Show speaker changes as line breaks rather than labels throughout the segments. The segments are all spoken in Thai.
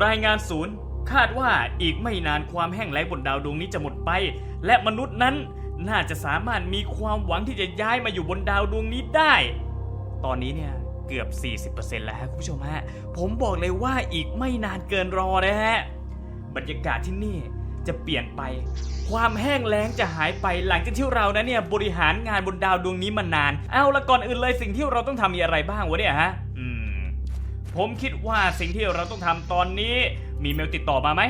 รายงานศูนย์คาดว่าอีกไม่นานความแห้งแล้งบนดาวดวงนี้จะหมดไป และมนุษย์นั้นน่าจะสามารถมีความหวังที่จะย้ายมาอยู่บนดาวดวงนี้ได้ ตอนนี้เนี่ยเกือบ 40%แล้วฮะคุณผู้ชมฮะ ผมบอกเลยว่าอีกไม่นานเกินรอนะฮะ บรรยากาศที่นี่จะเปลี่ยนไป ความแห้งแล้งจะหายไปหลังจากที่เรานะเนี่ยบริหารงานบนดาวดวงนี้มานาน เอาละก่อนอื่นเลยสิ่งที่เราต้องทำมีอะไรบ้างวะเนี่ยฮะ ผมคิดว่าสิ่งที่เราต้องทำตอนนี้ มีเมลติดต่อมาไหม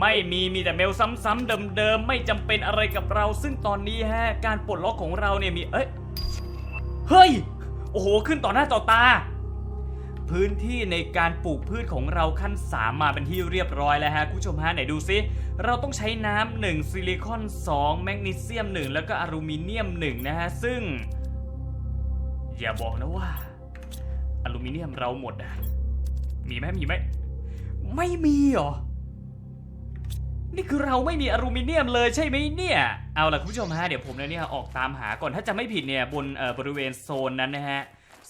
ไม่มีมีแต่เมลซ้ำๆเดิมๆ ไม่จำเป็นอะไรกับเรา ซึ่งตอนนี้ฮะ การปลดล็อกของเราเนี่ยมีเอ้ย เฮ้ย โอ้โห ขึ้นต่อหน้าต่อตา พื้นที่ในการปลูกพืชของเราขั้น 3 มาเป็นที่เรียบร้อยแล้วฮะ คุณผู้ชมฮะไหนดูซิ เราต้องใช้น้ำ1ซิลิคอน 2 แมกนีเซียม 1 แล้วก็อลูมิเนียม 1 นะฮะ ซึ่ง อย่าบอกนะว่าอลูมิเนียมเราหมดอะ มีไหมมีไหมไม่มีเหรอ นี่คือเราไม่มีอลูมิเนียมเลยใช่ไหมเนี่ย เอาล่ะคุณผู้ชมฮะ เดี๋ยวผมเนี่ยออกตามหาก่อนถ้าจะไม่ผิดเนี่ยบนบริเวณโซนนั้นนะฮะ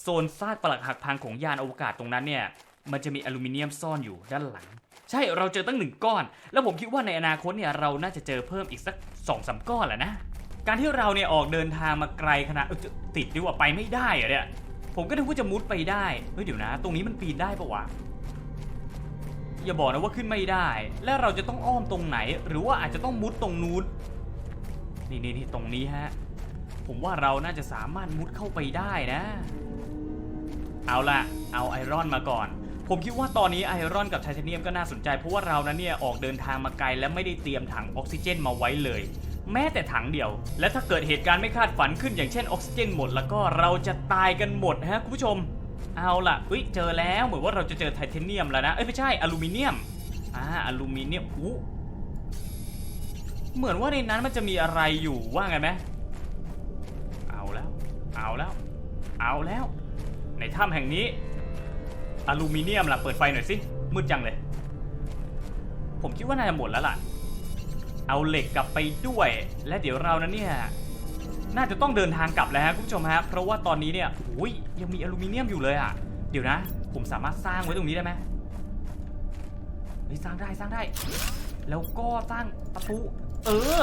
โซนซากปลักหักพังของยานอวกาศตรงนั้นเนี่ย มันจะมีอลูมิเนียมซ่อนอยู่ด้านหลัง ใช่เราเจอตั้งหนึ่งก้อน แล้วผมคิดว่าในอนาคตเนี่ยเราน่าจะเจอเพิ่มอีกสักสองสามก้อนแหละนะ การที่เราเนี่ยออกเดินทางมาไกลขนาดติดดีกว่าไปไม่ได้เหรอเนี่ย ผมก็นึกว่าจะมุดไปได้ เฮ้ยเดี๋ยวนะ ตรงนี้มันปีนได้ปะวะ อย่าบอกนะว่าขึ้นไม่ได้ และเราจะต้องอ้อมตรงไหน หรือว่าอาจจะต้องมุดตรงนู้นนี่นี่นี่ตรงนี้ฮะ ผมว่าเราน่าจะสามารถมุดเข้าไปได้นะ เอาละเอาไอรอนมาก่อน ผมคิดว่าตอนนี้ไอรอนกับไทเทเนียมก็น่าสนใจเพราะว่าเรานั้นเนี่ยออกเดินทางมาไกลและไม่ได้เตรียมถังออกซิเจนมาไว้เลย แม้แต่ถังเดียว และถ้าเกิดเหตุการณ์ไม่คาดฝันขึ้นอย่างเช่นออกซิเจนหมด แล้วก็เราจะตายกันหมดฮะคุณผู้ชม เอาล่ะเอ้ยเจอแล้วเหมือนว่าเราจะเจอไทเทเนียมแล้วนะ เอ้ยไม่ใช่อลูมิเนียม อ่าอลูมิเนียมอู้เหมือนว่าในนั้นมันจะมีอะไรอยู่ว่าไงไหมเอาแล้ว เอาแล้ว เอาแล้ว ในถ้ำแห่งนี้อลูมิเนียมล่ะเปิดไฟหน่อยสิ มืดจังเลย ผมคิดว่าน่าจะหมดแล้วล่ะ เอาเหล็กกลับไปด้วย และเดี๋ยวเรานั้นเนี่ย น่าจะต้องเดินทางกลับแล้วฮะคุณผู้ชมฮะเพราะว่าตอนนี้เนี่ยโอ้ยยังมีอลูมิเนียมอยู่เลยอะเดี๋ยวนะ ผมสามารถสร้างไว้ตรงนี้ได้ไหมเฮ้ยสร้างได้สร้างได้ แล้วก็สร้างประตูเออ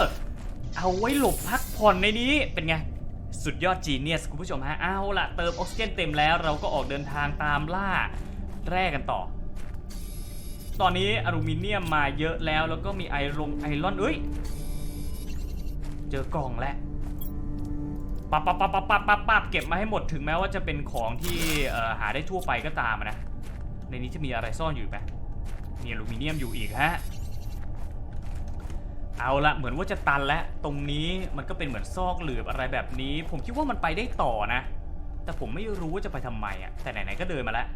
เอาไว้หลบพักผ่อนในนี้เป็นไงสุดยอดจีเนียสคุณผู้ชมฮะเอาละเติมออกซิเจนเต็มแล้วเราก็ออกเดินทางตามล่าแร่กันต่อ ตอนนี้อลูมิเนียมมาเยอะแล้วแล้วก็มีไอรงไอรอนเอ้ย เจอกล่องแล้ว ปับปับปับปับปับปับปับเก็บมาให้หมดถึงแม้ว่าจะเป็นของที่หาได้ทั่วไปก็ตามนะ ในนี้จะมีอะไรซ่อนอยู่ไหมมีอลูมิเนียมอยู่อีกฮะ เอาละเหมือนว่าจะตันแล้ว ตรงนี้มันก็เป็นเหมือนซอกหลืบอะไรแบบนี้ ผมคิดว่ามันไปได้ต่อนะ แต่ผมไม่รู้ว่าจะไปทำไมอะแต่ไหนๆก็เดินมาแล้ว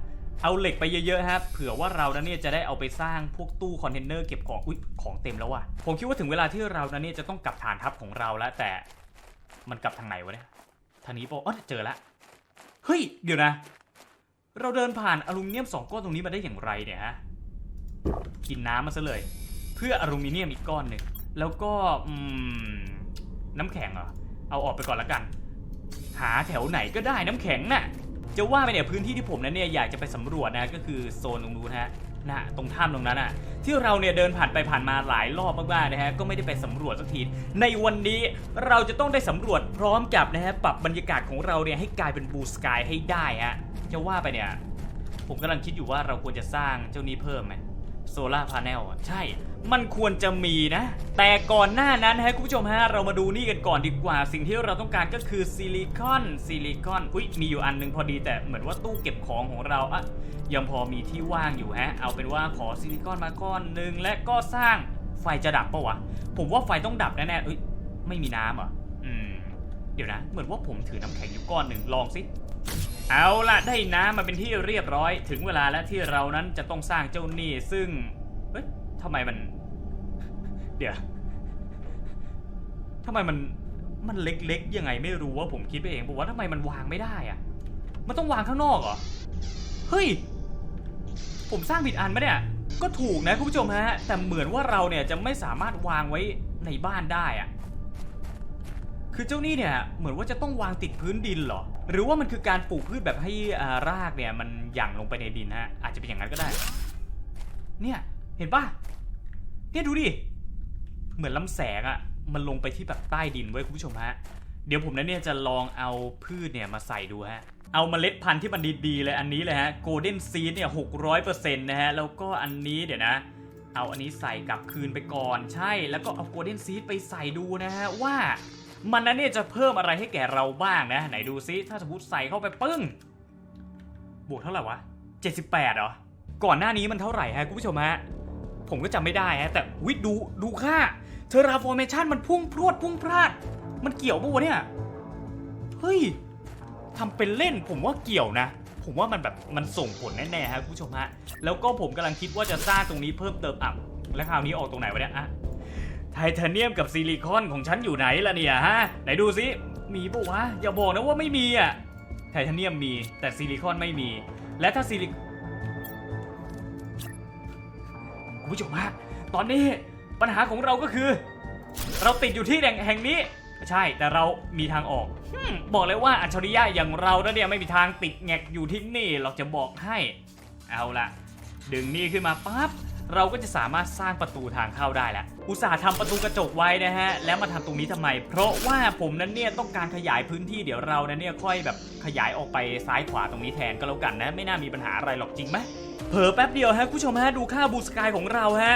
เอาเหล็กไปเยอะๆครับเผื่อว่าเรานั้นเนี่ยจะได้เอาไปสร้างพวกตู้คอนเทนเนอร์เก็บของ อุ๊ย ของเต็มแล้วว่ะ ผมคิดว่าถึงเวลาที่เราณนเนี่ยจะต้องกลับฐานทัพของเราแล้วแต่ มันกลับทางไหนวะเนี่ย ทางนี้ปะอ๋อเจอแล้วเฮ้ย เดี๋ยวนะ เราเดินผ่านอลูมิเนียมสองก้อนตรงนี้มาได้อย่างไรเนี่ยฮะ กินน้ำมาซะเลย เพื่ออลูมิเนียมอีกก้อนหนึ่ง แล้วก็อืมน้ำแข็งเหรอ เอาออกไปก่อนละกัน หาแถวไหนก็ได้น้ำแข็งน่ะจะว่าไปเนี่ยพื้นที่ที่ผมนั้นเนี่ยอยากจะไปสำรวจนะก็คือโซนตรงนู้นฮะ นะตรงถ้ำตรงนั้นอะที่เราเนี่ยเดินผ่านไปผ่านมาหลายรอบมากๆนะฮะก็ไม่ได้ไปสำรวจสักทีในวันนี้เราจะต้องได้สำรวจพร้อมกับนะฮะปรับบรรยากาศของเราเนี่ยให้กลายเป็นบูสกายให้ได้ฮะจะว่าไปเนี่ย ผมกำลังคิดอยู่ว่าเราควรจะสร้างเจ้านี้เพิ่มไหมโซลาร์พาร์เนลใช่ มันควรจะมีนะ แต่ก่อนหน้านั้นนะฮะคุณผู้ชมฮะเรามาดูนี่กันก่อนดีกว่า สิ่งที่เราต้องการก็คือซิลิคอนซิลิคอนอุ้ยมีอยู่อันหนึงพอดีแต่เหมือนว่าตู้เก็บของของเราอะยังพอมีที่ว่างอยู่ฮะ เอาเป็นว่าขอซิลิคอนมาก้อนหนึ่งและก็สร้างไฟจะดับปะวะผมว่าไฟต้องดับแน่ๆเอ้ยไม่มีน้ำเหรออืมเดี๋ยวนะ เหมือนว่าผมถือน้ำแข็งอยู่ก้อนหนึ่งลองสิเอาละได้น้ำมาเป็นที่เรียบร้อย ถึงเวลาแล้วที่เรานั้นจะต้องสร้างเจ้าหนี้ซึ่งเฮ้ย ทำไมมัน เดี๋ยวทำไมมันมันเล็กๆยังไงไม่รู้ว่าผมคิดไปเองบอกว่าทำไมมันวางไม่ได้อะมันต้องวางข้างนอกเหรอเฮ้ย ผมสร้างผิดอันปะเนี่ย ก็ถูกนะคุณผู้ชมฮะ แต่เหมือนว่าเราเนี่ยจะไม่สามารถวางไว้ในบ้านได้อะคือเจ้านี่เนี่ยเหมือนว่าจะต้องวางติดพื้นดินเหรอ หรือว่ามันคือการปลูกพืชแบบให้อ่ารากเนี่ยมันหยั่งลงไปในดินฮะ อาจจะเป็นอย่างนั้นก็ได้ เนี่ย เห็นปะเนี่ยดูดิ เหมือนลำแสงอะ่ะ มันลงไปที่แบบใต้ดินไว้คุณผู้ชมฮะ เดี๋ยวผมนั้นเนี่ยจะลองเอาพืชเนี่ยมาใส่ดูฮะ เอาเมล็ดพันธุ์ที่มันดีๆเลยอันนี้เลยฮะ โกลเด้นซีดเนี่ยหกร้อยเปอร์เซ็นต์นะฮะ แล้วก็อันนี้เดี๋ยวนะ เอาอันนี้ใส่กลับคืนไปก่อน ใช่ แล้วก็เอาโกลเด้นซีดไปใส่ดูนะฮะว่า มันนั้นเนี่ยจะเพิ่มอะไรให้แก่เราบ้างนะ ไหนดูซิ ถ้าสมมติใส่เข้าไปปึ้ง บวกเท่าไหร่วะ78เหรอ ก่อนหน้านี้มันเท่าไหร่ฮะคุณผู้ชมฮะ ผมก็จำไม่ได้ฮะแต่วิดูดูค่าเทอราฟอร์เมชันมันพุ่งพรวดพุ่งพลาด มันเกี่ยวปะวะเนี่ย เฮ้ยทำเป็นเล่นผมว่าเกี่ยวนะ ผมว่ามันแบบมันส่งผลแน่ๆฮะคุณผู้ชมฮะ แล้วก็ผมกำลังคิดว่าจะสร้างตรงนี้เพิ่มเติมอะแล้วคราวนี้ออกตรงไหนวะเนี่ยอะไทเทเนียมกับซิลิคอนของฉันอยู่ไหนล่ะเนี่ยฮะไหนดูซิมีปะวะอย่าบอกนะว่าไม่มีอะไทเทเนียมมีแต่ซิลิคอนไม่มี และถ้าซิลิ คุณผู้ชมฮะตอนนี้ปัญหาของเราก็คือ เราติดอยู่ที่แห่งแห่งนี้ใช่แต่เรามีทางออก บอกเลยว่าอัจฉริยะอย่างเราเนี่ยไม่มีทางติดแงกอยู่ที่นี่เราจะบอกให้ เอาละดึงนี่ขึ้นมาปั๊บเราก็จะสามารถสร้างประตูทางเข้าได้แล้ว อุตสาห์ทำประตูกระจกไว้นะฮะ แล้วมาทำตรงนี้ทำไม เพราะว่าผมนั้นเนี่ยต้องการขยายพื้นที่เดี๋ยวเรานั้นเนี่ยค่อยแบบขยายออกไปซ้ายขวาตรงนี้แทนก็แล้วกันนะ ไม่น่ามีปัญหาอะไรหรอกจริงไหม เผลอแป๊บเดียวฮะผู้ชมฮะดูค่าบูสกายของเราฮะ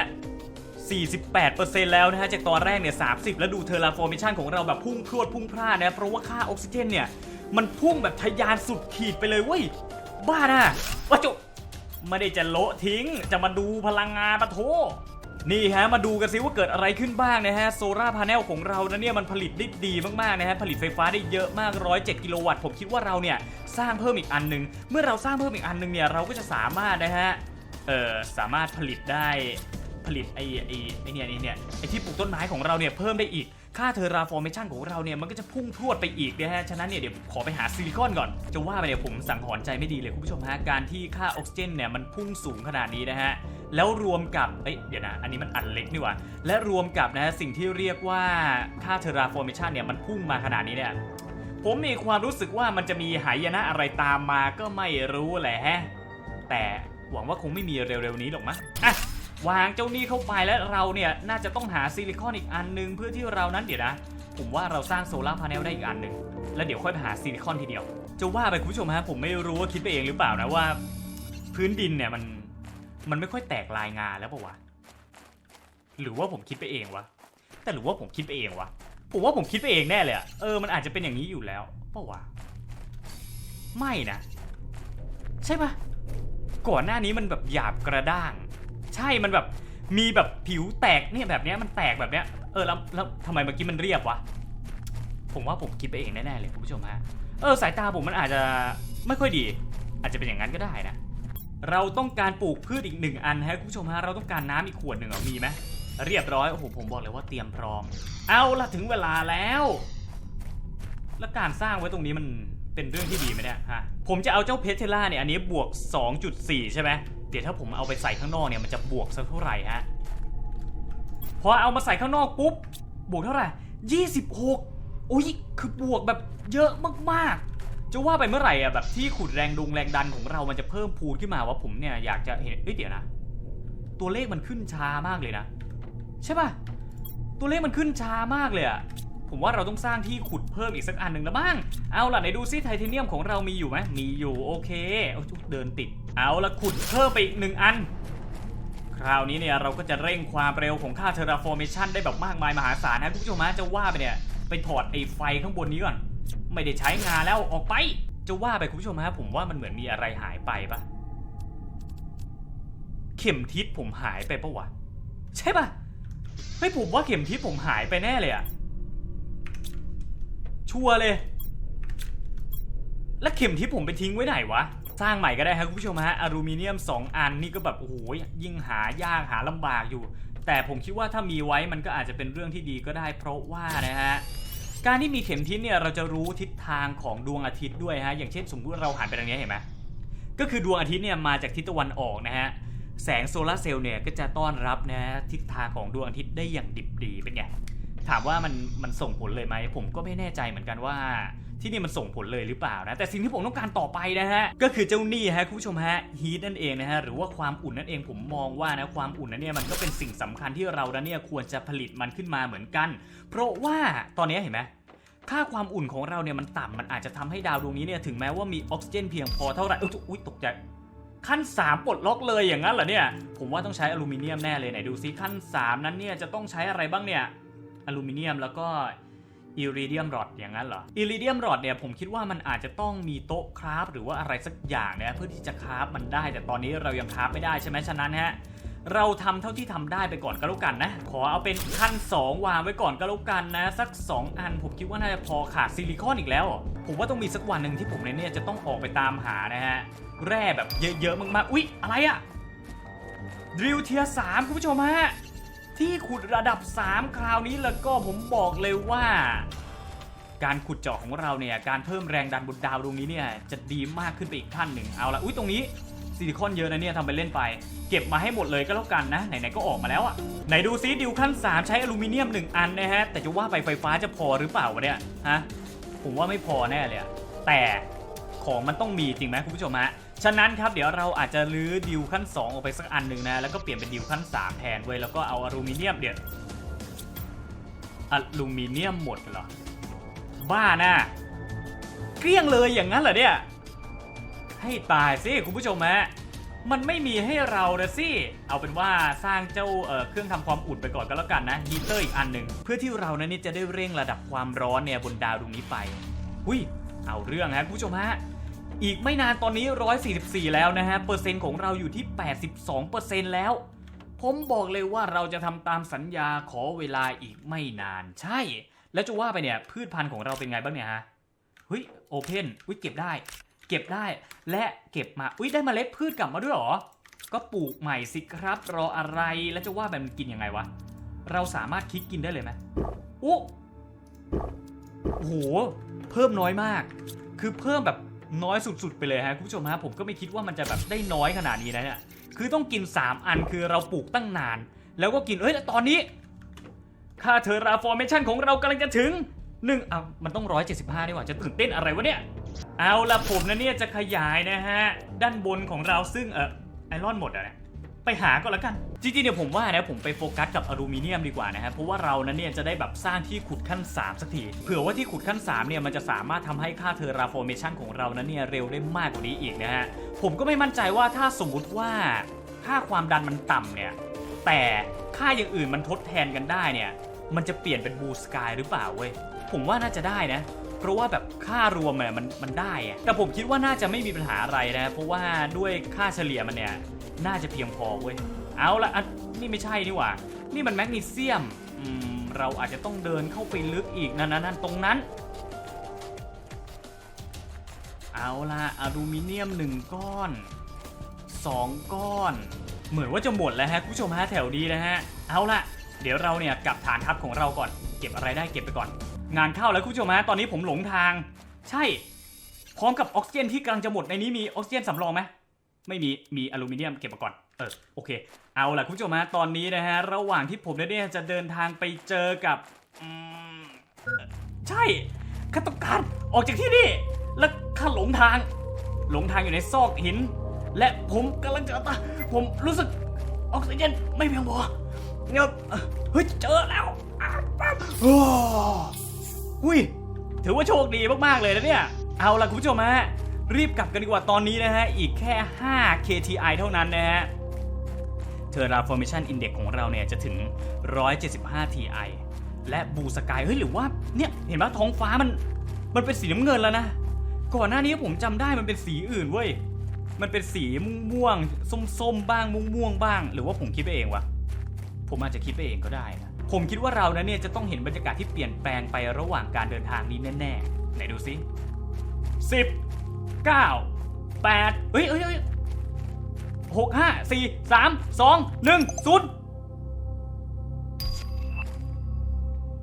48%แล้วนะฮะจากตอนแรกเนี่ย30 แล้วดูเทอร์ราฟอร์เมชันของเราแบบพุ่งพรวดพุ่งพลาดนะเพราะว่าค่าออกซิเจนเนี่ย มันพุ่งแบบทะยานสุดขีดไปเลยเว้ย บ้านะว่าจุไม่ได้จะโละทิ้งจะมาดูพลังงานปะโถ นี่ฮะมาดูกันสิว่าเกิดอะไรขึ้นบ้างนะฮะโซลาร์พาร์เนลของเรานะเนี่ยมันผลิตได้ดีมากๆนะฮะผลิตไฟฟ้าได้เยอะมาก 107 กิโลวัตต์ผมคิดว่าเราเนี่ยสร้างเพิ่มอีกอันหนึง เมื่อเราสร้างเพิ่มอีกอันหนึงเนี่ยเราก็จะสามารถนะฮะเอ่อสามารถผลิตได้ผลิตไอ้ไอ้ไอ้เนี่ยไอ้เนี่ยไอ้ที่ปลูกต้นไม้ของเราเนี่ยเพิ่มได้อีก ค่าเทอราฟอร์เมชันของเราเนี่ยมันก็จะพุ่งพรวดไปอีกนะฮะ ฉะนั้นเนี่ยเดี๋ยวขอไปหาซิลิคอนก่อน จะว่าไปเนี่ยผมสังหรณ์ใจไม่ดีเลยคุณผู้ชมฮะ การที่ค่าออกซิเจนเนี่ยมันพุ่งสูงขนาดนี้นะฮะ แล้วรวมกับ เอ้ย เดี๋ยวนะ อันนี้มันอันเล็กนี่หว่า และรวมกับนะฮะสิ่งที่เรียกว่าค่าเทอราฟอร์เมชันเนี่ยมันพุ่งมาขนาดนี้เนี่ยผมมีความรู้สึกว่ามันจะมีหายนะอะไรตามมาก็ไม่รู้แหละฮะแต่หวังว่าคงไม่มีเร็วๆนี้หรอกมั้งอะ วางเจ้านี่เข้าไปแล้วเราเนี่ยน่าจะต้องหาซิลิคอนอีกอันหนึงเพื่อที่เรานั้นเดี๋ยวนะ ผมว่าเราสร้างโซลาร์พาเนลได้อีกอันหนึ่งแล้วเดี๋ยวค่อยไปหาซิลิคอนทีเดียว จะว่าไปคุณผู้ชมฮะผมไม่รู้ว่าคิดไปเองหรือเปล่านะว่า พื้นดินเนี่ยมันมันไม่ค่อยแตกลายงาแล้วปะวะหรือว่าผมคิดไปเองวะแต่หรือว่าผมคิดไปเองวะผมว่าผมคิดไปเองแน่เลยอะเออมันอาจจะเป็นอย่างนี้อยู่แล้วปะวะไม่นะ ใช่ปะก่อนหน้านี้มันแบบหยาบกระด้าง ใช่มันแบบมีแบบผิวแตกเนี่ยแบบเนี้ยมันแตกแบบเนี้ยเออแล้วแล้วทำไมเมื่อกี้มันเรียบวะผมว่าผมคิดไปเองแน่ๆเลยคุณผู้ชมฮะเออสายตาผมมันอาจจะไม่ค่อยดี อาจจะเป็นอย่างนั้นก็ได้นะเราต้องการปลูกพืชอีกหนึ่งอันฮะคุณผู้ชมฮะเราต้องการน้ำอีกขวดหนึ่งเหรอมีไหมเรียบร้อยโอ้โหผมบอกเลยว่าเตรียมพร้อม เอาละถึงเวลาแล้ว แล้วการสร้างไว้ตรงนี้มันเป็นเรื่องที่ดีไหมเนี่ยฮะผมจะเอาเจ้าเพชรเทล่าเนี่ยอันนี้บวก 2.4 ใช่ไหม เดี๋ยวถ้าผมเอาไปใส่ข้างนอกเนี่ยมันจะบวกสักเท่าไหร่ฮะพอเอามาใส่ข้างนอกปุ๊บบวกเท่าไหร่ 26อุ้ย คือบวกแบบเยอะมากๆ จะว่าไปเมื่อไหร่อะแบบที่ขุดแรงดุงแรงดันของเรามันจะเพิ่มพูนขึ้นมาว่าผมเนี่ยอยากจะเห็นเอ้ยเดี๋ยวนะ ตัวเลขมันขึ้นช้ามากเลยนะ ใช่ป่ะ ตัวเลขมันขึ้นช้ามากเลยอะ ผมว่าเราต้องสร้างที่ขุดเพิ่มอีกสักอันหนึ่งแล้วบ้าง เอาล่ะไหนดูซิไทเทเนียมของเรามีอยู่ไหมมีอยู่โอเคเดินติด เอาละขุดเพิ่มไปอีกหนึ่งอัน คราวนี้เนี่ยเราก็จะเร่งความเร็วของค่าเทอร์ราฟอร์เมชันได้แบบมากมายมหาศาลนะคุณผู้ชมฮะจะว่าไปเนี่ยไปถอดไอ้ไฟข้างบนนี้ก่อน ไม่ได้ใช้งานแล้วออกไป จะว่าไปคุณผู้ชมฮะผมว่ามันเหมือนมีอะไรหายไปปะเข็มทิศผมหายไปปะวะใช่ปะเฮ้ยผมว่าเข็มทิศผมหายไปแน่เลยอะ ชัวร์เลย แล้วเข็มทิศผมไปทิ้งไว้ไหนวะ สร้างใหม่ก็ได้ครับคุณผู้ชมฮะอลูมิเนียม 2 อันนี่ก็แบบโอ้โหยิ่งหายากหาลำบากอยู่ แต่ผมคิดว่าถ้ามีไว้มันก็อาจจะเป็นเรื่องที่ดีก็ได้ เพราะว่านะฮะการที่มีเข็มทิศเนี่ยเราจะรู้ทิศทางของดวงอาทิตย์ด้วยฮะอย่างเช่นสมมติเราหันไปทางนี้เห็นไหมก็คือดวงอาทิตย์เนี่ยมาจากทิศตะวันออกนะฮะแสงโซลาร์เซลล์เนี่ยก็จะต้อนรับนะฮะทิศทางของดวงอาทิตย์ได้อย่างดิบดีเป็นไง ถามว่ามันมันส่งผลเลยไหมผมก็ไม่แน่ใจเหมือนกันว่า ที่นี่มันส่งผลเลยหรือเปล่านะแต่สิ่งที่ผมต้องการต่อไปนะฮะก็คือเจ้านี่ฮะคุณผู้ชมฮะฮีทนั่นเองนะฮะหรือว่าความอุ่นนั่นเองผมมองว่านะความอุ่นนั้นเนี่ยมันก็เป็นสิ่งสำคัญที่เราเนี่ยควรจะผลิตมันขึ้นมาเหมือนกัน เพราะว่าตอนนี้เห็นไหมค่าความอุ่นของเราเนี่ยมันต่ำมันอาจจะทำให้ดาวดวงนี้เนี่ยถึงแม้ว่ามีออกซิเจนเพียงพอเท่าไหร่อุ๊ยอุ๊ยตกใจขั้น 3 ปลดล็อกเลยอย่างนั้นเหรอเนี่ย ผมว่าต้องใช้อลูมิเนียมแน่เลยไหนดูซิขั้น 3 นั้นเนี่ยจะต้องใช้อะไรบ้างเนี่ย อลูมิเนียมแล้วก็อิริเดียมรอดอย่างนั้นเหรออิริเดียมรอดเนี่ยผมคิดว่ามันอาจจะต้องมีโต๊ะคราฟหรือว่าอะไรสักอย่างนี่ยเพื่อที่จะคราฟมันได้ แต่ตอนนี้เรายังคราฟไม่ได้ใช่ไหมฉะนั้นฮะเราทำเท่าที่ทำได้ไปก่อนก็แล้วกันนะ ขอเอาเป็นขั้น 2 วางไว้ก่อนก็แล้วกันนะ สัก 2 อันผมคิดว่าน่าจะพอขาดซิลิคอนอีกแล้ว ผมว่าต้องมีสักวันหนึ่งที่ผมเนี่ยจะต้องออกไปตามหานะฮะ แร่แบบเยอะๆมากๆอุ๊ย อะไรอะดริลเทียสามคุณผู้ชมฮะ ที่ขุดระดับ 3 คราวนี้แล้วก็ผมบอกเลยว่า การขุดเจาะของเราเนี่ยการเพิ่มแรงดันบนดาวดวงนี้เนี่ยจะดีมากขึ้นไปอีกขั้นหนึ่งเอาละอุ้ยตรงนี้ซิลิคอนเยอะนะเนี่ยทำไปเล่นไป เก็บมาให้หมดเลยก็แล้วกันนะ ไหนๆก็ออกมาแล้วอะไหนดูซิดิวขั้น 3 ใช้อลูมิเนียม 1 อันนะฮะแต่จะว่าไปไฟฟ้าจะพอหรือเปล่าวะเนี่ยฮะผมว่าไม่พอแน่เลยอะแต่ ของมันต้องมีจริงไหมคุณผู้ชมฮะฉะนั้นครับเดี๋ยวเราอาจจะลื้อดิวขั้น 2 ออกไปสักอันหนึ่งนะ แล้วก็เปลี่ยนเป็นดิวขั้น 3 แทนเว้ยแล้วก็เอาอลูมิเนียมเดี๋ยวอลูมิเนียมหมดเหรอ บ้าน่ะเกลี้ยงเลยอย่างนั้นเหรอเนี่ย ให้ตายสิคุณผู้ชมฮะมันไม่มีให้เรานะสิ เอาเป็นว่าสร้างเจ้าเอ่อเครื่องทำความอุ่นไปก่อนก็แล้วกันนะฮีเตอร์อีกอันหนึ่งเพื่อที่เรานั้นนี่จะได้เร่งระดับความร้อนเนี่ยบนดาวดวงนี้ไปหุยเอาเรื่องฮะคุณผู้ชมฮะ อีกไม่นานตอนนี้ 144 แล้วนะฮะ เปอร์เซ็นต์ของเราอยู่ที่ 82%แล้ว ผมบอกเลยว่าเราจะทำตามสัญญาขอเวลาอีกไม่นาน ใช่ แล้วจะว่าไปเนี่ย พืชพันธุ์ของเราเป็นไงบ้างเนี่ยฮะ เฮ้ย โอเพนอุ้ยเก็บได้ เก็บได้ และเก็บมา อุ้ยได้เมล็ดพืชกลับมาด้วยหรอ ก็ปลูกใหม่สิครับ รออะไร แล้วจะว่าแบบมันกินยังไงวะ เราสามารถคลิกกินได้เลยไหมอ้โอ้โห เพิ่มน้อยมาก คือเพิ่มแบบ น้อยสุดๆไปเลยฮะคุณผู้ชมฮะผมก็ไม่คิดว่ามันจะแบบได้น้อยขนาดนี้นะเนี่ยคือต้องกิน 3 อันคือเราปลูกตั้งนาน แล้วก็กินเอ้ยแล้วตอนนี้ ค่าเทอราฟอร์เมชันของเรากำลังจะถึงหนึ่งอะมันต้อง 175นี่หว่าจะตื่นเต้นอะไรวะเนี่ย เอาละผมนะเนี่ยจะขยายนะฮะ ด้านบนของเราซึ่งเออไอรอนหมดอะเนี่ย ไปหาก็แล้วกัน จริงๆเนี่ยผมว่านะผมไปโฟกัสกับอลูมิเนียมดีกว่านะฮะเพราะว่าเรานั้นเนี่ยจะได้แบบสร้างที่ขุดขั้น 3 สักทีเผื่อว่าที่ขุดขั้น3เนี่ยมันจะสามารถทำให้ค่าเทอราฟอร์เมชันของเรานั้นเนี่ยเร็วได้มากกว่านี้อีกนะฮะผมก็ไม่มั่นใจว่าถ้าสมมุติว่าค่าความดันมันต่ำเนี่ยแต่ค่าอย่างอื่นมันทดแทนกันได้เนี่ยมันจะเปลี่ยนเป็นบูสกายหรือเปล่าเว้ยผมว่าน่าจะได้นะเพราะว่าแบบค่ารวมเนี่ยมันมันได้ แต่ผมคิดว่าน่าจะไม่มีปัญหาอะไรนะ เพราะว่าด้วยค่าเฉลี่ยมันเนี่ย น่าจะเพียงพอเว้ย เอาละอันนี่ไม่ใช่นี่หว่า นี่มันแมกนีเซียมอืมเราอาจจะต้องเดินเข้าไปลึกอีกนั่นนั่นนั่นตรงนั้น เอาละอลูมิเนียมหนึ่งก้อนสองก้อน เหมือนว่าจะหมดแล้วฮะคุณผู้ชมฮะแถวนี้นะฮะ เอาละเดี๋ยวเราเนี่ยกลับฐานทัพของเราก่อน เก็บอะไรได้เก็บไปก่อน งานเข้าแล้วคุณผู้ชมฮะตอนนี้ผมหลงทาง ใช่ พร้อมกับออกซิเจนที่กำลังจะหมดในนี้มีออกซิเจนสำรองไหม ไม่มีมีอลูมิเนียมเก็บมาก่อนเออโอเค เอาล่ะคุณผู้ชมฮะตอนนี้นะฮะระหว่างที่ผมเนี่ยจะเดินทางไปเจอกับอืมใช่ข้าต้องการออกจากที่นี่ แล้วข้าหลงทาง หลงทางอยู่ในซอกหิน และผมกำลังจะตาผมรู้สึกออกซิเจนไม่เพียงพอเนี่ยเฮ้ยเจอแล้วว้าวอุ้ยถือว่าโชคดีมากๆเลยนะเนี่ย เอาล่ะคุณผู้ชมฮะ รีบกลับกันดีกว่าตอนนี้นะฮะ อีกแค่ 5 KTI เท่านั้นนะฮะ Terraformation Index ของเราเนี่ยจะถึง 175 TI และบูสกายเฮ้ยหรือว่าเนี่ยเห็นไหมท้องฟ้ามันมันเป็นสีน้ำเงินแล้วนะ ก่อนหน้านี้ผมจำได้มันเป็นสีอื่นเว้ยมันเป็นสีม่วงส้มๆบ้างม่วงๆบ้าง หรือว่าผมคิดไปเองวะผมอาจจะคิดไปเองก็ได้นะผมคิดว่าเรานะเนี่ยจะต้องเห็นบรรยากาศที่เปลี่ยนแปลงไประหว่างการเดินทางนี้แน่ๆไหนดูสิสิบ เก้าแปดเฮ้ยเฮ้ยเฮ้ยหกห้าสี่สามสองหนึ่งศูนย์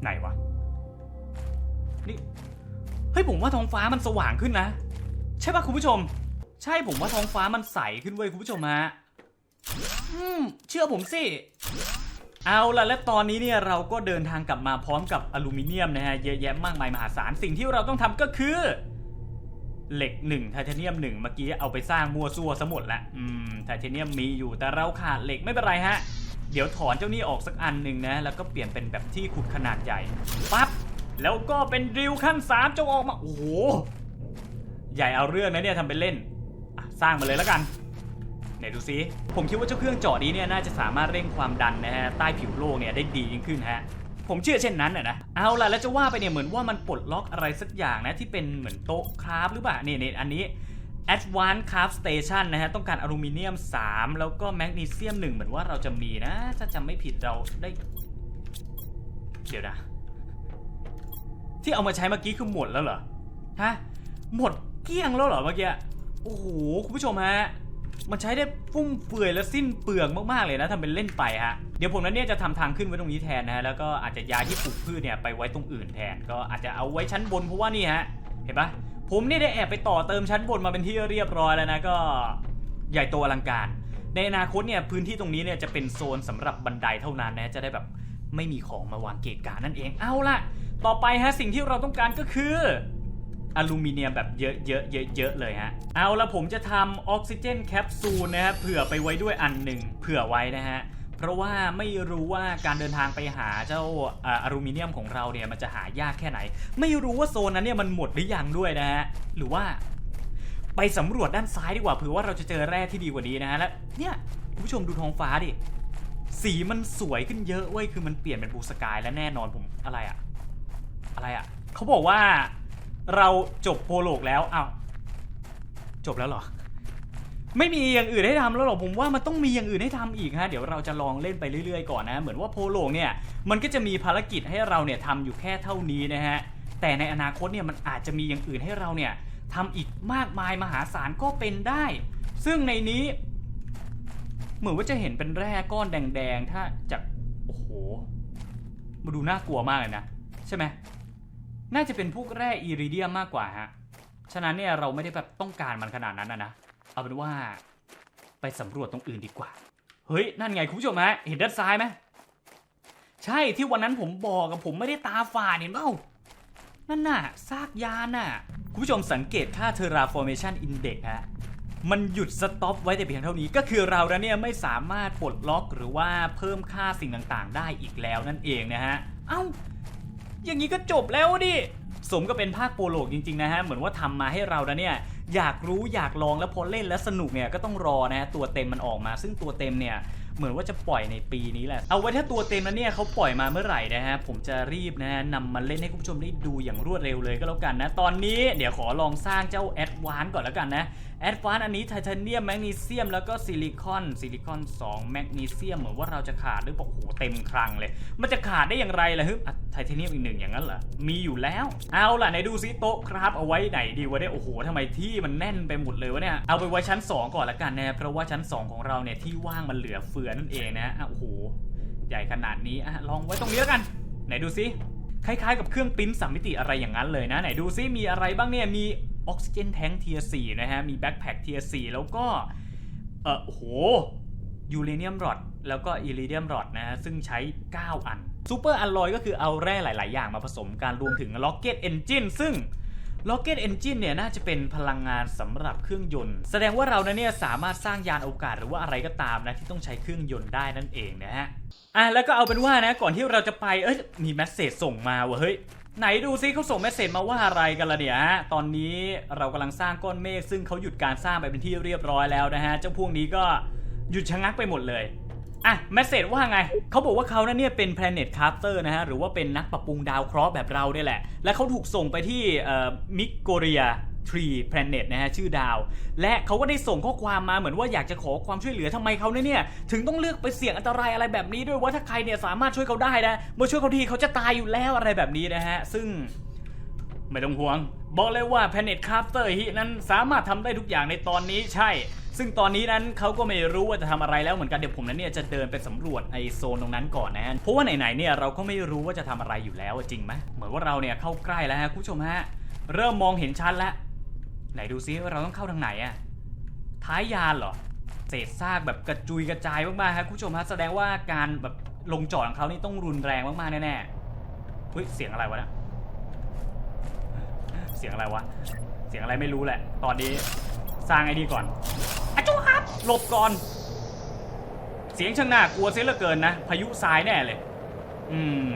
ไหนวะ นี่ เฮ้ยผมว่าท้องฟ้ามันสว่างขึ้นนะ ใช่ป่ะคุณผู้ชม ใช่ผมว่าท้องฟ้ามันใสขึ้นเว้ยคุณผู้ชมฮะอืมเชื่อผมสิ เอาล่ะและตอนนี้เนี่ยเราก็เดินทางกลับมาพร้อมกับอลูมิเนียมนะฮะเยอะแยะมากมายมหาศาลสิ่งที่เราต้องทำก็คือ เหล็กหนึ่งไทเทเนียมหนึ่งเมื่อกี้เอาไปสร้างมัวซัวซะหมดละอืมไทเทเนียมมีอยู่แต่เราขาดเหล็กไม่เป็นไรฮะ เดี๋ยวถอนเจ้านี่ออกสักอันหนึ่งนะ แล้วก็เปลี่ยนเป็นแบบที่ขุดขนาดใหญ่ปั๊บแล้วก็เป็นดริลขั้นสามจงออกมา โอ้โห ใหญ่เอาเรื่องนะเนี่ยทำเป็นเล่นสร้างมาเลยแล้วกันไหนดูซิผมคิดว่าเจ้าเครื่องเจาะนี้เนี่ยน่าจะสามารถเร่งความดันนะฮะใต้ผิวโลกเนี่ยได้ดียิ่งขึ้นฮะ ผมเชื่อเช่นนั้นนะนะเอาล่ะแล้วจะว่าไปเนี่ยเหมือนว่ามันปลดล็อกอะไรสักอย่างนะที่เป็นเหมือนโต๊ะคราฟหรือเปล่าเนี่ยเนี่ยอันนี้ Advanced Craft Station นะฮะต้องการอลูมิเนียม 3 แล้วก็แมกนีเซียม 1 เหมือนว่าเราจะมีนะ ถ้าจำไม่ผิดเราได้ เดี๋ยวนะ ที่เอามาใช้เมื่อกี้คือหมดแล้วเหรอ ฮะ หมดเกลี้ยงแล้วเหรอเมื่อกี้ โอ้โห คุณผู้ชมฮะ มันใช้ได้ฟุ่มเฟือยและสิ้นเปลืองมากๆเลยนะทำเป็นเล่นไปฮะเดี๋ยวผมนั้นเนี่ยจะทำทางขึ้นไว้ตรงนี้แทนนะฮะแล้วก็อาจจะย้ายที่ปลูกพืชเนี่ยไปไว้ตรงอื่นแทน ก็อาจจะเอาไว้ชั้นบนเพราะว่านี่ฮะเห็นปะผมเนี่ยได้แอบไปต่อเติมชั้นบนมาเป็นที่เรียบร้อยแล้วนะก็ใหญ่โตอลังการ ในอนาคตเนี่ยพื้นที่ตรงนี้เนี่ยจะเป็นโซนสำหรับบันไดเท่านั้นนะจะได้แบบไม่มีของมาวางเกะกะนั่นเองเอาล่ะ ต่อไปฮะสิ่งที่เราต้องการก็คือ อลูมิเนียมแบบเยอะเยอะเยอะเยอะเลยฮะ เอาละผมจะทำออกซิเจนแคปซูลนะฮะเผื่อไปไว้ด้วยอันหนึ่งเผื่อไว้นะฮะเพราะว่าไม่รู้ว่าการเดินทางไปหาเจ้าอลูมิเนียมของเราเนี่ยมันจะหายากแค่ไหน ไม่รู้ว่าโซนนั้นเนี่ยมันหมดหรือยังด้วยนะฮะหรือว่า ไปสำรวจด้านซ้ายดีกว่าเผื่อว่าเราจะเจอแร่ที่ดีกว่านี้นะฮะและเนี่ยคุณผู้ชมดูท้องฟ้าดิสีมันสวยขึ้นเยอะเว้ยคือมันเปลี่ยนเป็นบูสกายและแน่นอนผมอะไรอะอะไรอะเขาบอกว่า เราจบโปรโลกแล้วอ้าวจบแล้วเหรอ ไม่มีอย่างอื่นให้ทำแล้วหรอผมว่ามันต้องมีอย่างอื่นให้ทำอีกฮะเดี๋ยวเราจะลองเล่นไปเรื่อยๆก่อนนะ เหมือนว่าโปรโลกเนี่ยมันก็จะมีภารกิจให้เราเนี่ยทำอยู่แค่เท่านี้นะฮะแต่ในอนาคตเนี่ยมันอาจจะมีอย่างอื่นให้เราเนี่ยทำอีกมากมายมหาศาลก็เป็นได้ ซึ่งในนี้ เหมือนว่าจะเห็นเป็นแร่ก้อนแดงๆ ถ้าจากโอ้โหมาดูน่ากลัวมากเลยนะ ใช่ไหม น่าจะเป็นพวกแร่อิริเดียมมากกว่าฮะ ฉะนั้นเนี่ยเราไม่ได้แบบต้องการมันขนาดนั้นนะนะ เอาเป็นว่าไปสำรวจตรงอื่นดีกว่า เฮ้ย นั่นไงคุณผู้ชมฮะ เห็นด้านซ้ายไหมใช่ที่วันนั้นผมบอกกับผมไม่ได้ตาฝาดเห็นเปล่า นั่นน่ะซากยานน่ะ คุณผู้ชมสังเกตค่า Terraformation Index ฮะ มันหยุดสต็อปไว้แต่เพียงเท่านี้ ก็คือเราแล้วเนี่ยไม่สามารถปลดล็อกหรือว่าเพิ่มค่าสิ่งต่างๆ ได้อีกแล้วนั่นเองนะฮะ เอ้า อย่างนี้ก็จบแล้วดิสมก็เป็นภาคโปรโลกจริงๆนะฮะเหมือนว่าทำมาให้เราแล้วเนี่ยอยากรู้อยากลองแล้วพอเล่นแล้วสนุกเนี่ยก็ต้องรอนะฮะตัวเต็มมันออกมา ซึ่งตัวเต็มเนี่ยเหมือนว่าจะปล่อยในปีนี้แหละ เอาไว้ถ้าตัวเต็มแล้วเนี่ยเขาปล่อยมาเมื่อไหร่นะฮะผมจะรีบนะฮะนำมาเล่นให้คุณผู้ชมได้ดูอย่างรวดเร็วเลยก็แล้วกันนะ ตอนนี้เดี๋ยวขอลองสร้างเจ้าแอดวานก่อนแล้วกันนะ แอดวานอันนี้ไทเทเนียมแมกนีเซียมแล้วก็ซิลิคอนซิลิคอน2แมกนีเซียมเหมือนว่าเราจะขาดหรือเปล่าโอ้โหเต็มครังเลย มันจะขาดได้อย่างไรล่ะฮึอไทเทเนียมอีกหนึ่งอย่างนั้นเหรอมีอยู่แล้ว เอาล่ะไหนดูซิโต๊ะครับเอาไว้ไหนดีวะเนี่ยโอ้โหทำไมที่มันแน่นไปหมดเลยวะเนี่ยเอาไปไว้ชั้น 2 ก่อนละกันนะเพราะว่าชั้น 2 ของเราเนี่ยที่ว่างมันเหลือเฟือนั่นเองนะอะโอ้โหใหญ่ขนาดนี้อะลองไว้ตรงนี้แล้วกัน ไหนดูซิคล้ายๆกับเครื่องปิ้นสามมิติอะไรอย่างนั้นเลยนะ ไหนดูซิมีอะไรบ้างเนี่ยมี ออกซิเจนแทงเทียร์4นะฮะ มีแบ็คแพคเทียร์4แล้วก็ เออโหยูเรเนียมรอดแล้วก็อิริเดียมรอดนะฮะ ซึ่งใช้ 9 อันซูเปอร์อัลลอยก็คือเอาแร่หลาย ๆ อย่างมาผสมกันรวมถึงล็อกเก็ตเอนจินซึ่ง Rocket Engine เนี่ยน่าจะเป็นพลังงานสำหรับเครื่องยนต์ แสดงว่าเรานะเนี่ยสามารถสร้างยานโอกาศหรือว่าอะไรก็ตามนะที่ต้องใช้เครื่องยนต์ได้นั่นเองนะฮะอะแล้วก็เอาเป็นว่านะก่อนที่เราจะไปเอ้ยมีแมสเซจส่งมาว่ะเฮ้ย ไหนดูซิเขาส่งเมสเซจมาว่าอะไรกันละเนี่ยฮะตอนนี้เรากำลังสร้างก้อนเมฆซึ่งเขาหยุดการสร้างไปเป็นที่เรียบร้อยแล้วนะฮะเจ้าพวกนี้ก็หยุดชะงักไปหมดเลยอะเมสเซจว่าไงเขาบอกว่าเขานั้นเนี่ยเป็น Planet Crafter นะฮะหรือว่าเป็นนักปรับปรุงดาวเคราะห์แบบเราเนี่ยแหละ และเขาถูกส่งไปที่มิกโกเรีย ทรีแพลเน็ตนะฮะชื่อดาว และเขาก็ได้ส่งข้อความมาเหมือนว่าอยากจะขอความช่วยเหลือทำไมเขาเนี่ยถึงต้องเลือกไปเสี่ยงอันตรายอะไรแบบนี้ด้วยว่าถ้าใครเนี่ยสามารถช่วยเขาได้นะมาช่วยเขาทีเขาจะตายอยู่แล้วอะไรแบบนี้นะฮะซึ่งไม่ต้องห่วง บอกเลยว่า Planet Crafter ฮินั้นสามารถทำได้ทุกอย่างในตอนนี้ใช่ ซึ่งตอนนี้นั้นเขาก็ไม่รู้ว่าจะทำอะไรแล้วเหมือนกันเดี๋ยวผมนั้นเนี่ยจะเดินไปสำรวจไอโซนตรงนั้นก่อนนะเพราะว่าไหนๆเนี่ยเราก็ไม่รู้ว่าจะทำอะไรอยู่แล้วจริงไหมเหมือนว่าเราเนี่ยเข้าใกล้แล้วฮะคุณผู้ชมฮะเริ่มมองเห็นชัดแล้ว ไหนดูซิว่าเราต้องเข้าทางไหนอะท้ายยานเหรอ เศษซากแบบกระจุยกระจายมากๆครับคุณผู้ชมฮะแสดงว่าการแบบลงจอดของเขานี่ต้องรุนแรงมากๆแน่ๆเฮ้ยเสียงอะไรวะเนะเสียงอะไรวะ เสียงอะไรไม่รู้แหละ ตอนนี้สร้างไอ้นี่ก่อนอะจูครับหลบก่อน เสียงช่างน่ากลัวเสียเหลือเกินนะ พายุทรายแน่เลย อืม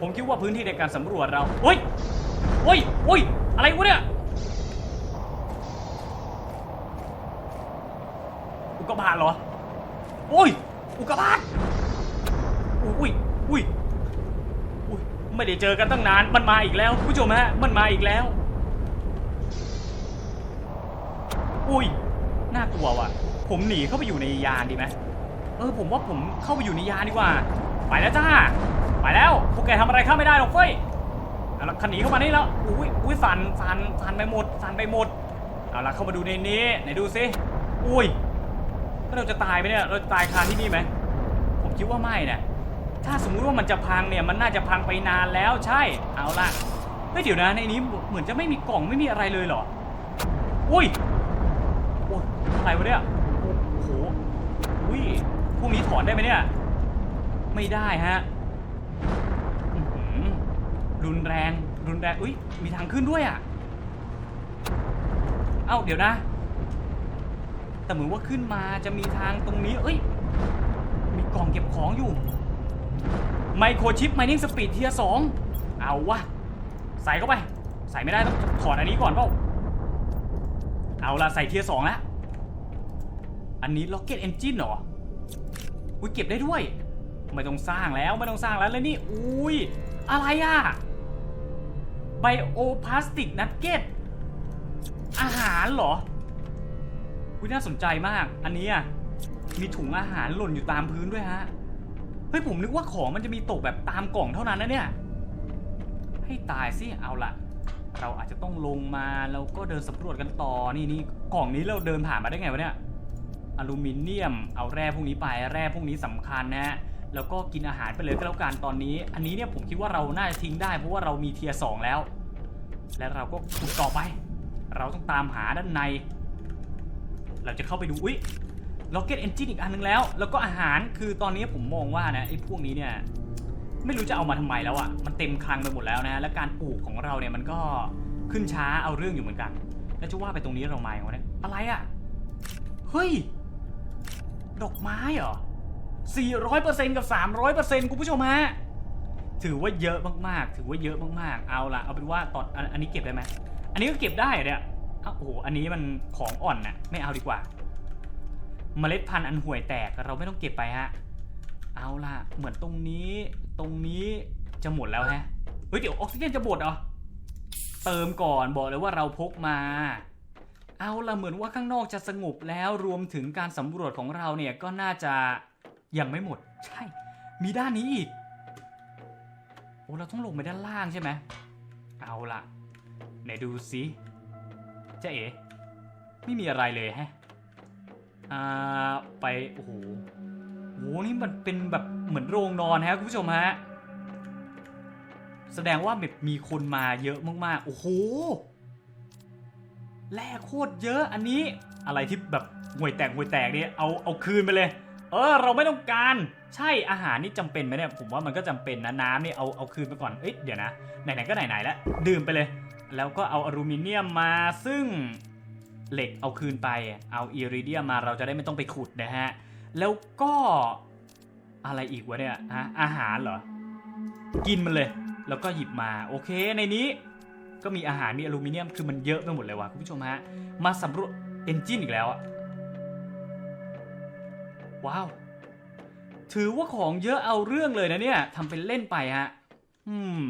ผมคิดว่าพื้นที่ในการสำรวจเราเฮ้ยเฮ้ยเฮ้ยอะไรวะเนี่ย กาบาตเหรอโอ้ย อุกกาบาตอุ้ย อุ้ย อุ้ย ไม่ได้เจอกันตั้งนาน มันมาอีกแล้วคุณผู้ชมฮะ มันมาอีกแล้ว อุ้ย น่ากลัวว่ะ ผมหนีเข้าไปอยู่ในยานดีไหมเออผมว่าผมเข้าไปอยู่ในยานดีกว่า ไปแล้วจ้า ไปแล้วพวกแกทำอะไรข้าไม่ได้หรอกเฟ้ยเอาละขันหนีเข้ามานี่แล้ว อุ้ยอุ้ยสันสันสันไปหมดสันไปหมด เอาละเข้ามาดูในนี้ไหนดูซิอุ้ย แล้วเราจะตายไหมเนี่ยเราจะตายคาที่นี่ไหมผมคิดว่าไม่นะถ้าสมมุติว่ามันจะพังเนี่ยมันน่าจะพังไปนานแล้วใช่เอาล่ะเฮ้ยเดี๋ยวนะในนี้เหมือนจะไม่มีกล่องไม่มีอะไรเลยเหรออุ้ยโอ้ยอะไรวะเนี่ยโอ้โหอุ้ยพวกนี้ถอนได้ไหมเนี่ย ไม่ได้ฮะรุนแรงรุนแรงอุ้ยมีทางขึ้นด้วยอะเอ้าเดี๋ยวนะ แต่เหมือนว่าขึ้นมาจะมีทางตรงนี้ เอ้ย มีกล่องเก็บของอยู่ ไมโครชิปไมนิ่งสปีดเทียสองเอาวะ ใส่เข้าไป ใส่ไม่ได้ต้องถอดอันนี้ก่อนเปล่า เอาละใส่เทียสองแล้ว อันนี้ Rocket Engine เหรอ อุ้ยเก็บได้ด้วย ไม่ต้องสร้างแล้วไม่ต้องสร้างแล้วแล้วนี่ อุ้ย อะไรอะไบโอพลาสติกนักเก็ตอาหารเหรอ อุ้ยน่าสนใจมาก อันนี้อะ มีถุงอาหารหล่นอยู่ตามพื้นด้วยฮะ เฮ้ยผมนึกว่าของมันจะมีตกแบบตามกล่องเท่านั้นนะเนี่ย ให้ตายสิ เอาละ เราอาจจะต้องลงมาแล้วก็เดินสำรวจกันต่อ นี่นี่กล่องนี้เราเดินผ่านมาได้ไงวะเนี่ย อลูมิเนียม เอาแร่พวกนี้ไป แร่พวกนี้สำคัญนะฮะแล้วก็กินอาหารไปเลยก็แล้วกันตอนนี้ อันนี้เนี่ยผมคิดว่าเราน่าจะทิ้งได้เพราะว่าเรามีเทียร์สองแล้ว และเราก็ขุดต่อไป เราต้องตามหาด้านใน เราจะเข้าไปดูอุ๊ย Rocket Engine อีกอันนึงแล้ว แล้วก็อาหารคือตอนนี้ผมมองว่านะไอ้พวกนี้เนี่ยไม่รู้จะเอามาทำไมแล้วอะ่ะมันเต็มคลังไปหมดแล้วนะ และการปลูกของเราเนี่ยมันก็ขึ้นช้าเอาเรื่องอยู่เหมือนกัน แล้วจะว่าไปตรงนี้เรามาอย่างวะเนี่ยอะไรอะ่ะเฮ้ยดอกไม้เหรอ400%กับ 300%คุณผู้ชมฮะถือว่าเยอะมากๆ ถือว่าเยอะมากๆ เอาละเอาเป็นว่าตอนอันนี้เก็บได้ไหม อันนี้ก็เก็บได้เนี่ย อ้าวโอ้โหอันนี้มันของอ่อนน่ะไม่เอาดีกว่า เมล็ดพันธุ์อันห่วยแตกเราไม่ต้องเก็บไปฮะ เอาล่ะ เหมือนตรงนี้ ตรงนี้จะหมดแล้วฮะ เฮ้ยเดี๋ยวออกซิเจนจะหมดเหรอ เติมก่อนบอกเลยว่าเราพกมา เอาละเหมือนว่าข้างนอกจะสงบแล้วรวมถึงการสำรวจของเราเนี่ยก็น่าจะยังไม่หมด ใช่ มีด้านนี้อีก โอ้เราต้องลงไปด้านล่างใช่ไหม เอาละไหนดูสิ เจ๊เอ๋ไม่มีอะไรเลยฮะอ่าไปโอ้โหโหนี่มันเป็นแบบเหมือนโรงนอนฮะคุณผู้ชมฮะแสดงว่าแบบมีคนมาเยอะมากๆ โอ้โห แร่โคตรเยอะอันนี้อะไรที่แบบห่วยแตกห่วยแตกเนี่ยเอาเอาคืนไปเลย เออ เราไม่ต้องการ ใช่อาหารนี่จำเป็นไหมเนี่ยผมว่ามันก็จำเป็นนะน้ำนี่เอาเอาคืนไปก่อน เอ้ยเดี๋ยวนะไหนๆก็ไหนๆแล้วดื่มไปเลย แล้วก็เอาอลูมิเนียมมาซึ่งเหล็กเอาคืนไป เอาอิริเดียมมาเราจะได้ไม่ต้องไปขุดนะฮะ แล้วก็อะไรอีกวะเนี่ยฮะอาหารเหรอ กินมันเลย แล้วก็หยิบมาโอเคในนี้ก็มีอาหารมีอลูมิเนียมคือมันเยอะไปหมดเลยว่ะคุณผู้ชมฮะ มาสำรวจเอนจินอีกแล้วอะว้าว ถือว่าของเยอะเอาเรื่องเลยนะเนี่ยทำเป็นเล่นไปฮะ อืม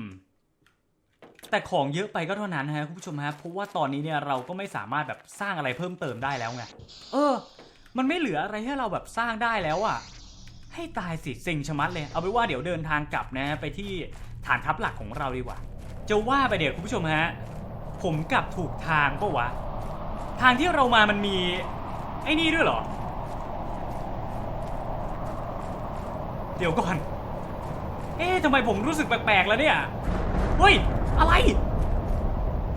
แต่ของเยอะไปก็เท่านั้นฮะคุณผู้ชมฮะเพราะว่าตอนนี้เนี่ยเราก็ไม่สามารถแบบสร้างอะไรเพิ่มเติมได้แล้วไงเออ มันไม่เหลืออะไรให้เราแบบสร้างได้แล้วอะให้ตายสิเซ็งชะมัดเลย เอาไปนว่าเดี๋ยวเดินทางกลับนะไปที่ฐานทัพหลักของเราดีกว่า จะว่าไปเดี๋ยวคุณผู้ชมฮะผมกลับถูกทางปะวะ ทางที่เรามามันมีไอ้นี่ด้วยเหรอ เดี๋ยวก่อน เอ๊ะทำไมผมรู้สึกแปลกๆแล้วเนี่ย เฮ้ย อะไร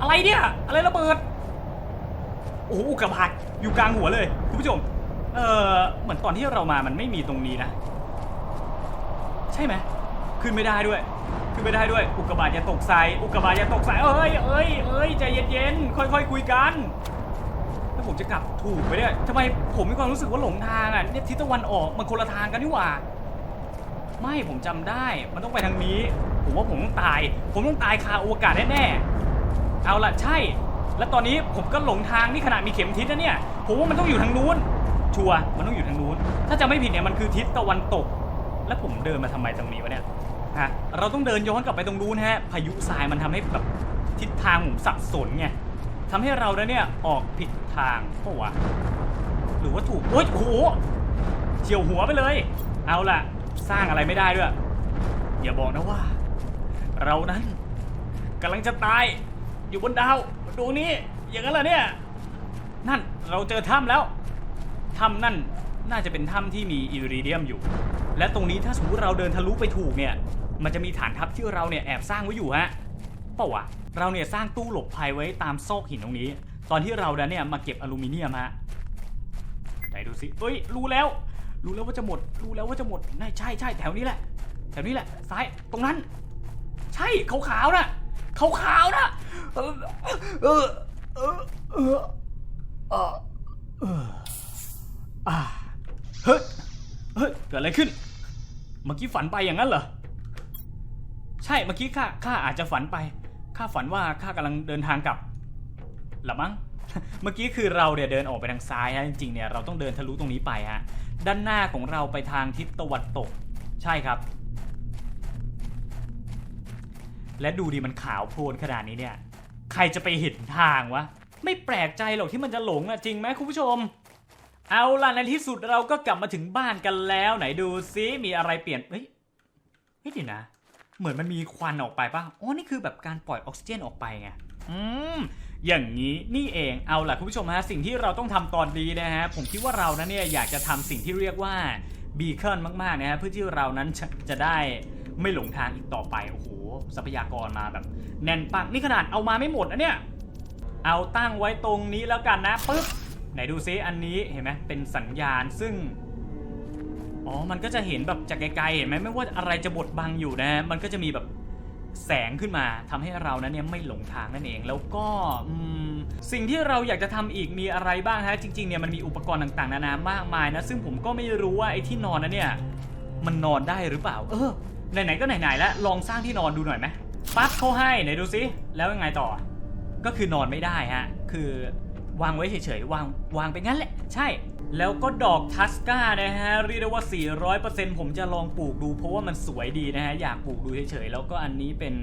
อะไรเนี่ย อะไรระเบิด โอ้โหอุกกาบาตอยู่กลางหัวเลยคุณผู้ชม เออเหมือนตอนที่เรามามันไม่มีตรงนี้นะ ใช่ไหมขึ้นไม่ได้ด้วย ขึ้นไม่ได้ด้วย อุกกาบาตอย่าตกใส่อุกกาบาตอย่าตกใส่เอ้ยเอ้ยเอ้ยใจเย็นๆค่อยๆคุยกันแล้วผมจะกลับถูกไปเนี่ยทำไมผมมีความรู้สึกว่าหลงทางอะเนี่ยทิศตะวันออกมันคนละทางกันนี่หว่า ไม่ผมจำได้ มันต้องไปทางนี้ ผมว่าผมต้องตาย ผมต้องตายคาโอกาศแน่ๆเอาล่ะใช่ แล้วตอนนี้ผมก็หลงทางนี่ขนาดมีเข็มทิศนะเนี่ยผมว่ามันต้องอยู่ทางนู้น ชัวร์มันต้องอยู่ทางนู้น ถ้าจะไม่ผิดเนี่ยมันคือทิศตะวันตก แล้วผมเดินมาทำไมตรงนี้วะเนี่ยฮะเราต้องเดินย้อนกลับไปตรงนู้นฮะพายุทรายมันทำให้แบบทิศทางผมสับสนไงทำให้เราเนี่ยออกผิดทางเพราะวะหรือว่าถูกโอ๊ยโอ้โหเฉียวหัวไปเลย เอาล่ะ สร้างอะไรไม่ได้ด้วย อย่าบอกนะว่า เรานั้นกำลังจะตายอยู่บนดาวดวงนี้ อย่างนั้นเหรอเนี่ย นั่นเราเจอถ้ำแล้วถ้ำนั่นน่าจะเป็นถ้ำที่มีอิริเดียมอยู่ และตรงนี้ถ้าสมมติเราเดินทะลุไปถูกเนี่ย มันจะมีฐานทัพที่เราเนี่ยแอบสร้างไว้อยู่ฮะเปล่าวะเราเนี่ยสร้างตู้หลบภัยไว้ตามซอกหินตรงนี้ ตอนที่เราเนี่ยมาเก็บอลูมิเนียมฮะไหนดูสิเอ้ยรู้แล้ว รู้แล้วว่าจะหมด รู้แล้วว่าจะหมดน่าใช่ใช่แถวนี้แหละ แถวนี้แหละ ซ้าย ตรงนั้น ใช่ขาวๆนะขาวๆนะเออเออเออเออเออเอออ่าเฮ้ยเฮ้ยเกิดอะไรขึ้น เมื่อกี้ฝันไปอย่างนั้นเหรอ ใช่เมื่อกี้ข้าข้าอาจจะฝันไปข้าฝันว่าข้ากำลังเดินทางกลับหรือมั้งเมื่อกี้คือเราเนี่ยเดินออกไปทางซ้ายฮะจริงๆเนี่ยเราต้องเดินทะลุตรงนี้ไปฮะด้านหน้าของเราไปทางทิศตะวันตก ใช่ครับ และดูดิมันขาวโพลนขนาดนี้เนี่ย ใครจะไปเห็นทางวะ ไม่แปลกใจหรอกที่มันจะหลงอะจริงไหมคุณผู้ชม เอาล่ะในที่สุดเราก็กลับมาถึงบ้านกันแล้ว ไหนดูซิมีอะไรเปลี่ยนเฮ้ยเฮ้ยเดี๋ยวนะ เหมือนมันมีควันออกไปป่ะอ๋อนี่คือแบบการปล่อยออกซิเจนออกไปไงอืมอย่างนี้นี่เองเอาล่ะคุณผู้ชมฮะสิ่งที่เราต้องทำตอนนี้นะฮะผมคิดว่าเรานั้นเนี่ยอยากจะทำสิ่งที่เรียกว่าบีเคิลมากๆนะฮะเพื่อที่เรานั้นจะจะได้ ไม่หลงทางอีกต่อไปโอ้โหทรัพยากรมาแบบ แน่นปังนี่ขนาดเอามาไม่หมดนะเนี่ยเอาตั้งไว้ตรงนี้แล้วกันนะปึ๊บไหนดูซิอันนี้เห็นไหมเป็นสัญญาณซึ่งอ๋อมันก็จะเห็นแบบจากไกลๆเห็นไหมไม่ว่าอะไรจะบดบังอยู่นะ มันก็จะมีแบบแสงขึ้นมาทำให้เรานั้นเนี่ยไม่หลงทางนั่นเอง แล้วก็สิ่งที่เราอยากจะทำอีกมีอะไรบ้างฮะจริงๆเนี่ยมันมีอุปกรณ์ต่างๆนานามากมายนะ ซึ่งผมก็ไม่รู้ว่าไอ้ที่นอนนั้นเนี่ย มันนอนได้หรือเปล่า เออ ไหนๆก็ไหนๆแล้วลองสร้างที่นอนดูหน่อยไหมปั๊บเขาให้ไหนดูซิแล้วยังไงต่อ ก็คือนอนไม่ได้ฮะคือวางไว้เฉยๆวางวางไปงั้นแหละ ใช่ แล้วก็ดอกทัสกานะฮะเรียกได้ว่า 400%ผมจะลองปลูกดูเพราะว่ามันสวยดีนะฮะอยากปลูกดูเฉยๆแล้วก็อันนี้เป็น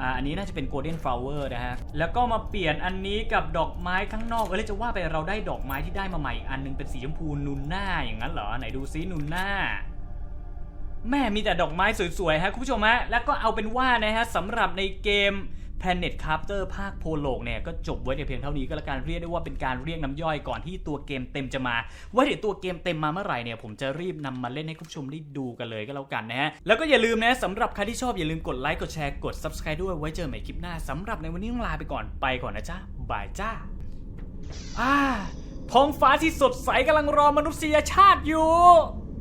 อ่าอันนี้น่าจะเป็น golden flower นะฮะ แล้วก็มาเปลี่ยนอันนี้กับดอกไม้ข้างนอก เออแล้วจะว่าไปเราได้ดอกไม้ที่ได้มาใหม่อีกอันนึงเป็นสีชมพูนูนหน้าอย่างนั้นเหรอ ไหนดูซินูนหน้า แม่มีแต่ดอกไม้สวยๆฮะคุณผู้ชมฮะแล้วก็เอาเป็นว่านะฮะสำหรับในเกม Planet Crafter ภาคโพโลกเนี่ยก็จบไว้ในเพียงเท่านี้ก็แล้วกันเรียกได้ว่าเป็นการเรียกน้ำย่อยก่อนที่ตัวเกมเต็มจะมา ไว้เดี๋ยวตัวเกมเต็มมาเมื่อไหร่เนี่ยผมจะรีบนำมาเล่นให้คุณผู้ชมได้ดูกันเลยก็แล้วกันนะฮะแล้วก็อย่าลืมนะสำหรับใครที่ชอบอย่าลืมกดไลค์กดแชร์กด subscribe ด้วยไว้เจอใหม่คลิปหน้าสำหรับในวันนี้ต้องลาไปก่อนไปก่อนนะจ๊ะบายจ้าอ่าท้องฟ้าที่สดใสกำลังรอมนุษยชาติอยู่